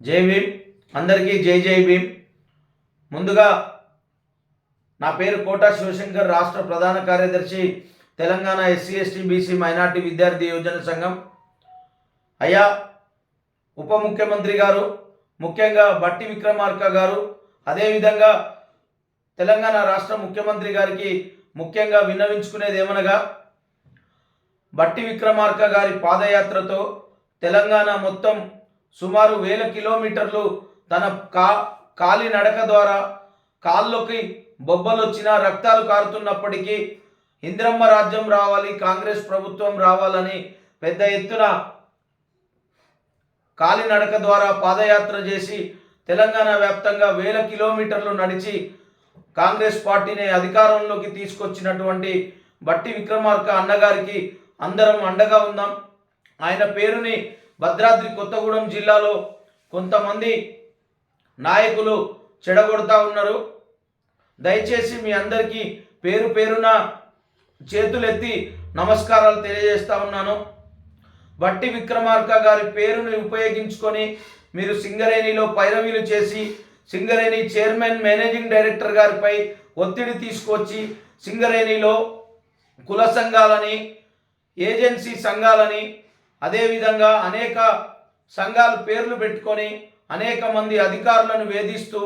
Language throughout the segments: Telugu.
జై భీమ్. అందరికీ జై జై భీమ్. ముందుగా నా పేరు కోటా శివశంకర్ రాష్ట్ర ప్రధాన కార్యదర్శి Telangana SC ST BC minority విద్యార్థి యోజన సంఘం. అయ్యా ఉప ముఖ్యమంత్రి గారు ముఖ్యంగా బట్టి విక్రమార్క గారు అదేవిధంగా తెలంగాణ రాష్ట్ర ముఖ్యమంత్రి గారికి ముఖ్యంగా విన్నవించుకునేది ఏమనగా బట్టి విక్రమార్క గారి పాదయాత్రతో తెలంగాణ మొత్తం సుమారు వేల కిలోమీటర్లు తన కా కాలి నడక ద్వారా కాళ్ళలోకి బొబ్బలొచ్చిన రక్తాలు కారుతున్నప్పటికీ ఇంద్రమ్మ రాజ్యం రావాలి కాంగ్రెస్ ప్రభుత్వం రావాలని పెద్ద ఎత్తున కాలినడక ద్వారా పాదయాత్ర చేసి తెలంగాణ వ్యాప్తంగా వేల కిలోమీటర్లు నడిచి కాంగ్రెస్ పార్టీని అధికారంలోకి తీసుకొచ్చినటువంటి బట్టి విక్రమార్క అన్నగారికి అందరం అండగా ఉందాం. ఆయన పేరుని భద్రాద్రి కొత్తగూడెం జిల్లాలో కొంతమంది నాయకులు చెడగొడతా ఉన్నారు. దయచేసి మీ అందరికీ పేరు పేరున చేతులెత్తి నమస్కారాలు తెలియజేస్తా ఉన్నాను. బట్టి విక్రమార్క గారి పేరుని ఉపయోగించుకొని మీరు సింగరేణిలో పైరవీలు చేసి సింగరేణి చైర్మన్ మేనేజింగ్ డైరెక్టర్ గారిపై ఒత్తిడి తీసుకొచ్చి సింగరేణిలో కుల సంఘాలని ఏజెన్సీ సంఘాలని అదేవిధంగా అనేక సంఘాలు పేర్లు పెట్టుకొని అనేక మంది అధికారులను వేధిస్తూ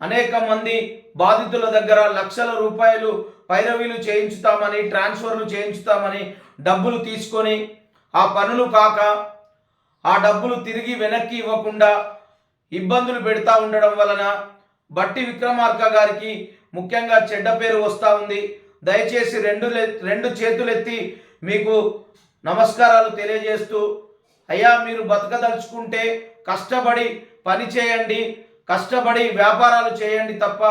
అనేక మంది బాధితుల దగ్గర లక్షల రూపాయలు పైరవీలు చేయించుతామని ట్రాన్స్ఫర్లు చేయించుతామని డబ్బులు తీసుకొని ఆ పనులు కాక ఆ డబ్బులు తిరిగి వెనక్కి ఇవ్వకుండా ఇబ్బందులు పెడతా ఉండడం వలన బట్టి విక్రమార్క గారికి ముఖ్యంగా చెడ్డ పేరు వస్తూ ఉంది. దయచేసి రెండు రెండు చేతులెత్తి మీకు నమస్కారాలు తెలియజేస్తూ అయ్యా మీరు బతకదలుచుకుంటే కష్టపడి పని చేయండి కష్టపడి వ్యాపారాలు చేయండి తప్ప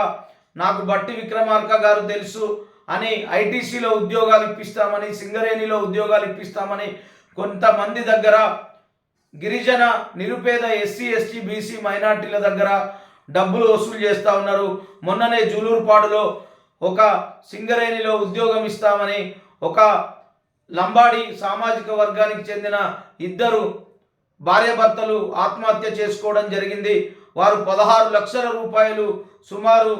నాకు బట్టి విక్రమార్క గారు తెలుసు అని ఐటీసీలో ఉద్యోగాలు ఇప్పిస్తామని సింగరేణిలో ఉద్యోగాలు ఇప్పిస్తామని కొంతమంది దగ్గర గిరిజన నిరుపేద ఎస్సీ ఎస్టీ బీసీ మైనార్టీల దగ్గర డబ్బులు వసూలు చేస్తూ ఉన్నారు. మొన్ననే జూలూరుపాడులో ఒక సింగరేణిలో ఉద్యోగం ఇస్తామని ఒక లంబాడి సామాజిక వర్గానికి చెందిన ఇద్దరు భార్యాభర్తలు ఆత్మహత్య చేసుకోవడం జరిగింది. వారు పదహారు లక్షల రూపాయలు సుమారు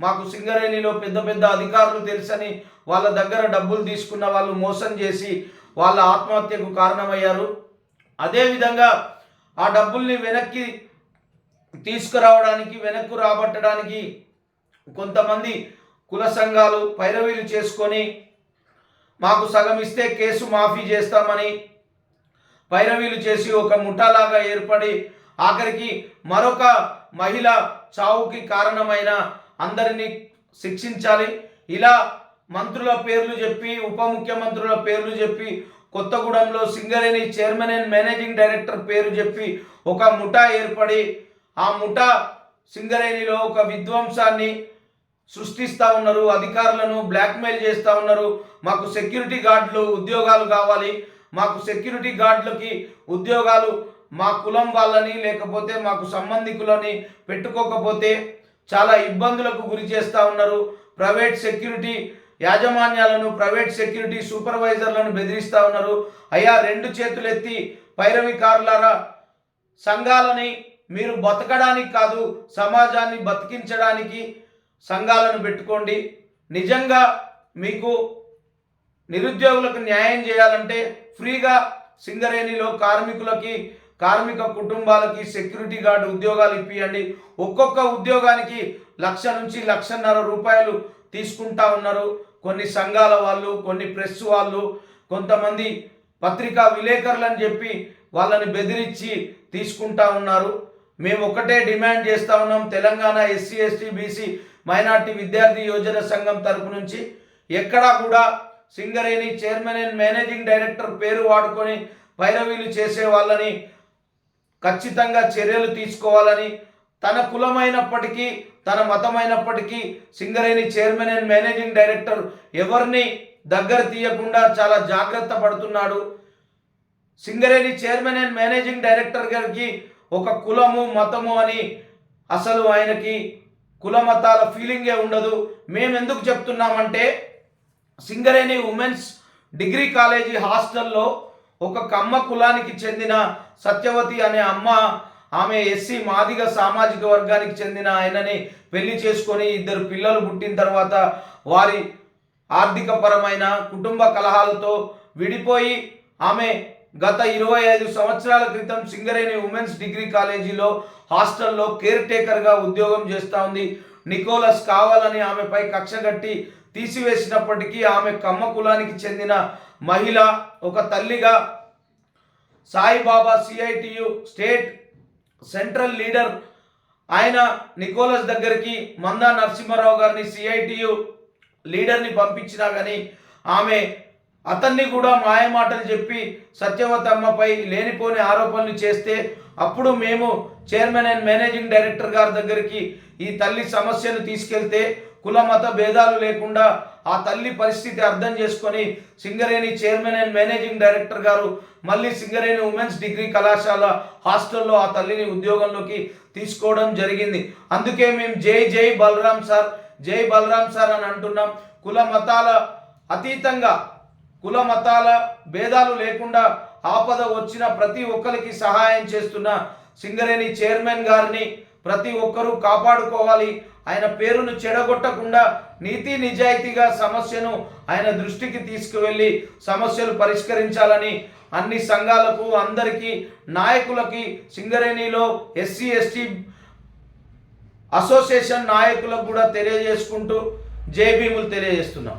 మాకు సింగరేణిలో పెద్ద పెద్ద అధికారులు తెలుసని వాళ్ళ దగ్గర డబ్బులు తీసుకున్న వాళ్ళు మోసం చేసి వాళ్ళ ఆత్మహత్యకు కారణమయ్యారు. అదేవిధంగా ఆ డబ్బుల్ని వెనక్కి తీసుకురావడానికి వెనక్కు రాబట్టడానికి కొంతమంది కుల సంఘాలు పైరవీలు చేసుకొని మాకు సగం ఇస్తే కేసు మాఫీ చేస్తామని పైరవీలు చేసి ఒక ముఠాలాగా ఏర్పడి ఆఖరికి మరొక మహిళ చావుకి కారణమైన అందరినీ శిక్షించాలి. ఇలా మంత్రుల పేర్లు చెప్పి ఉప ముఖ్యమంత్రుల పేర్లు చెప్పి కొత్తగూడెంలో Singareni chairman and managing director పేరు చెప్పి ఒక ముఠా ఏర్పడి ఆ ముఠా సింగరేణిలో ఒక విధ్వంసాన్ని సృష్టిస్తూ ఉన్నారు అధికారులను బ్లాక్మెయిల్ చేస్తూ ఉన్నారు. మాకు సెక్యూరిటీ గార్డులు ఉద్యోగాలు కావాలి. మాకు సెక్యూరిటీ గార్డులకి ఉద్యోగాలు మా కులం వాళ్ళని లేకపోతే మాకు సంబంధికులని పెట్టుకోకపోతే చాలా ఇబ్బందులకు గురి చేస్తూ ఉన్నారు. ప్రైవేట్ సెక్యూరిటీ యాజమాన్యాలను ప్రైవేట్ సెక్యూరిటీ సూపర్వైజర్లను బెదిరిస్తూ ఉన్నారు. అయ్యా రెండు చేతులు ఎత్తి పైరవికారులారా సంఘాలని మీరు బతకడానికి కాదు సమాజాన్ని బతికించడానికి సంఘాలను పెట్టుకోండి. నిజంగా మీకు నిరుద్యోగులకు న్యాయం చేయాలంటే ఫ్రీగా సింగరేణిలో కార్మికులకి కార్మిక కుటుంబాలకి సెక్యూరిటీ గార్డ్ ఉద్యోగాలు ఇప్పియండి. ఒక్కొక్క ఉద్యోగానికి లక్ష నుంచి లక్షన్నర రూపాయలు తీసుకుంటా ఉన్నారు. కొన్ని సంఘాల వాళ్ళు కొన్ని ప్రెస్ వాళ్ళు కొంతమంది పత్రికా విలేకరులు అని చెప్పి వాళ్ళని బెదిరించి తీసుకుంటా ఉన్నారు. మేము ఒకటే డిమాండ్ చేస్తా ఉన్నాం. Telangana SC ST BC minority విద్యార్థి యోజన సంఘం తరపు నుంచి ఎక్కడా కూడా Singareni chairman and managing director పేరు వాడుకొని పైరవీలు చేసే వాళ్ళని ఖచ్చితంగా చర్యలు తీసుకోవాలని తన కులమైనప్పటికీ తన మతమైనప్పటికీ Singareni chairman and managing director ఎవరిని దగ్గర తీయకుండా చాలా జాగ్రత్త పడుతున్నాడు. Singareni chairman and managing director గారికి ఒక కులము మతము అని అసలు ఆయనకి కుల మతాల ఫీలింగే ఉండదు. మేము ఎందుకు చెప్తున్నామంటే సింగరేణి ఉమెన్స్ డిగ్రీ కాలేజీ హాస్టల్లో ఒక కమ్మ కులానికి చెందిన సత్యవతి అనే అమ్మ ఆమె ఎస్సీ మాదిగ సామాజిక వర్గానికి చెందిన ఆయనని పెళ్ళి చేసుకొని ఇద్దరు పిల్లలు పుట్టిన తర్వాత వారి ఆర్థికపరమైన కుటుంబ కలహాలతో విడిపోయి ఆమె గత ఇరవై ఐదు సంవత్సరాల క్రితం సింగరేణి ఉమెన్స్ డిగ్రీ కాలేజీలో హాస్టల్లో కేర్ టేకర్గా ఉద్యోగం చేస్తూ ఉంది. నికోలస్ కావాలని ఆమెపై కక్ష కట్టి తీసివేసినప్పటికీ ఆమె కమ్మ కులానికి చెందిన మహిళ ఒక తల్లిగా Saibaba CITU state central leader ఆయన నికోలస్ దగ్గరికి మందా నరసింహారావు గారిని సిఐటియు లీడర్ని పంపించినా కానీ ఆమె అతన్ని కూడా మాయమాటలు చెప్పి సత్యవతమ్మపై లేనిపోని ఆరోపణలు చేస్తే అప్పుడు మేము చైర్మన్ అండ్ మేనేజింగ్ డైరెక్టర్ గారి దగ్గరికి ఈ తల్లి సమస్యను తీసుకెళ్తే కుల మత భేదాలు లేకుండా ఆ తల్లి పరిస్థితి అర్థం చేసుకొని Singareni chairman and managing director గారు మళ్ళీ సింగరేణి ఉమెన్స్ డిగ్రీ కళాశాల హాస్టల్లో ఆ తల్లిని ఉద్యోగంలోకి తీసుకోవడం జరిగింది. అందుకే మేము జై జై బలరాం సార్ జై బలరాం సార్ అని అంటున్నాం. కుల మతాల అతీతంగా కుల మతాల భేదాలు లేకుండా ఆపద వచ్చిన ప్రతి ఒక్కరికి సహాయం చేస్తున్న సింగరేణి చైర్మన్ గారిని ప్రతి ఒక్కరూ కాపాడుకోవాలి. ఆయన పేరును చెడగొట్టకుండా నీతి నిజాయితీగా సమస్యను ఆయన దృష్టికి తీసుకువెళ్ళి సమస్యలు పరిష్కరించాలని అన్ని సంఘాలకు అందరికీ నాయకులకి సింగరేణిలో ఎస్సీ ఎస్టీ అసోసియేషన్ నాయకులకు కూడా తెలియజేసుకుంటూ జేబీములు భీములు తెలియజేస్తున్నాం.